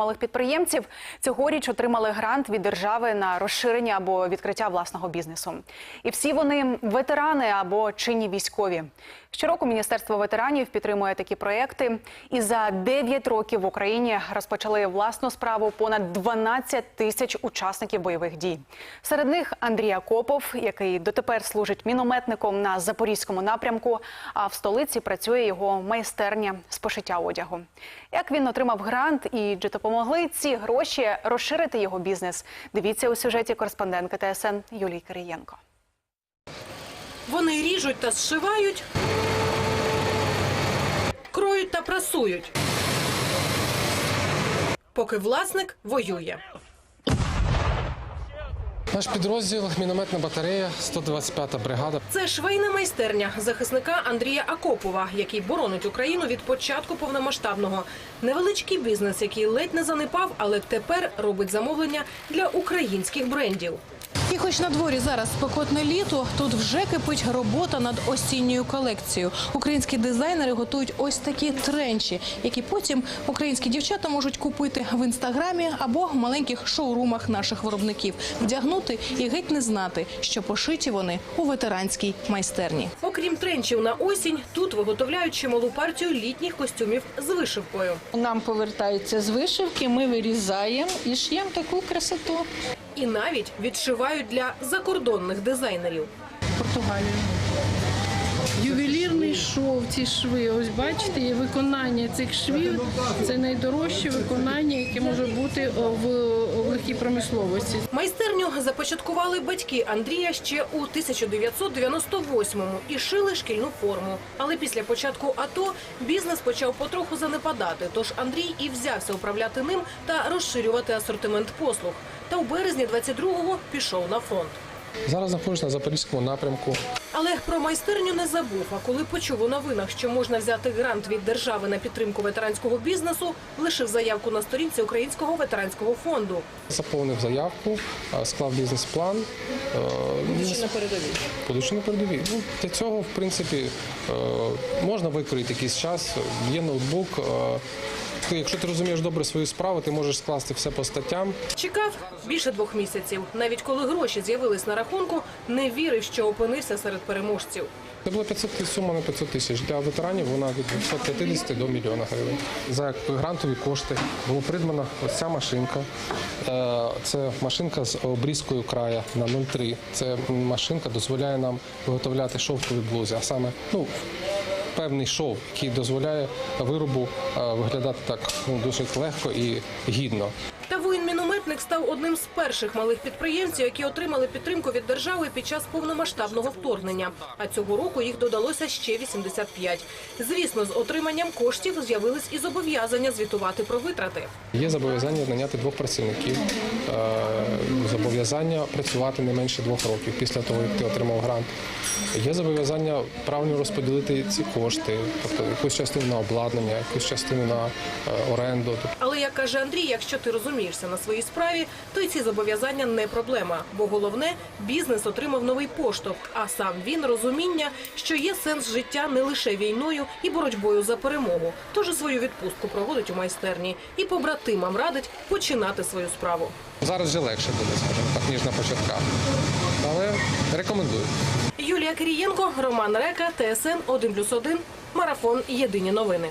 малих підприємців цьогоріч отримали грант від держави на розширення або відкриття власного бізнесу. І всі вони ветерани або чинні військові. Щороку Міністерство ветеранів підтримує такі проекти. І за 9 років в Україні розпочали власну справу понад 12 тисяч учасників бойових дій. Серед них Андрій Акопов, який дотепер служить мінометником на запорізькому напрямку. А в столиці працює його майстерня з пошиття одягу. Як він отримав грант і чи допомогли ці гроші розширити його бізнес? Дивіться у сюжеті кореспондентки ТСН Юлії Кириєнко. Вони ріжуть та зшивають, кроють та прасують. Поки власник воює. Наш підрозділ мінометна батарея, 125-та бригада. Це швейна майстерня захисника Андрія Акопова, який боронить Україну від початку повномасштабного. Невеличкий бізнес, який ледь не занепав, але тепер робить замовлення для українських брендів. І хоч на дворі зараз спекотне літо, тут вже кипить робота над осінньою колекцією. Українські дизайнери готують ось такі тренчі, які потім українські дівчата можуть купити в інстаграмі або в маленьких шоурумах наших виробників, вдягнути і геть не знати, що пошиті вони у ветеранській майстерні. Окрім тренчів на осінь, тут виготовляють чималу партію літніх костюмів з вишивкою. Нам повертаються з вишивки, ми вирізаємо і ш'ємо таку красоту. І навіть відшивають для закордонних дизайнерів. Португалію. Ювелірний шов, ці шви. Ось бачите, і виконання цих швів це найдорожче виконання, яке може бути в, легкій промисловості. Майстерню започаткували батьки Андрія ще у 1998-му і шили шкільну форму. Але після початку АТО бізнес почав потроху занепадати. Тож Андрій і взявся управляти ним та розширювати асортимент послуг. Та у березні 22-го пішов на фронт. Зараз знаходжусь на запорізькому напрямку. Але про майстерню не забув. А коли почув у новинах, що можна взяти грант від держави на підтримку ветеранського бізнесу, лишив заявку на сторінці Українського ветеранського фонду. Заповнив заявку, е, склав бізнес-план. Будучи на передовій. Будучи на передовій. Ну, для цього, в принципі, е, можна викроїти якийсь час. Є ноутбук. Ти, Якщо ти розумієш добре свою справу, ти можеш скласти все по статтям. Чекав більше двох місяців. Навіть коли гроші з'явились на рахунку, не вірив, що опинився серед переможців. Це було 500 тисяч, сума на 500 тисяч. Для ветеранів вона від 250 до мільйона гривень. За грантові кошти було придбана ось ця машинка. Е, Це машинка з обрізкою края на 0,3. Це машинка дозволяє нам виготовляти шовкові блузи, а саме ну, певний шов, який дозволяє виробу е, виглядати так ну, досить легко і гідно. Став одним з перших малих підприємців, які отримали підтримку від держави під час повномасштабного вторгнення. А цього року їх додалося ще 85. Звісно, з отриманням коштів з'явились і зобов'язання звітувати про витрати. Є зобов'язання наняти двох працівників, е, зобов'язання працювати не менше двох років після того, як ти отримав грант. Є зобов'язання правильно розподілити ці кошти, тобто якусь частину на обладнання, якусь частину на е, оренду. Але як каже Андрій, якщо ти розумієшся на своїй справі, то й ці зобов'язання не проблема. Бо головне, бізнес отримав новий поштовх, а сам він розуміння, що є сенс життя не лише війною і боротьбою за перемогу. Тож свою відпустку проводить у майстерні і побратимам радить починати свою справу. Зараз вже легше буде, скажімо так, ніж на початках. Але рекомендую. Юлія Кирієнко, Роман Река, ТСН 1+,1, Марафон. Єдині новини.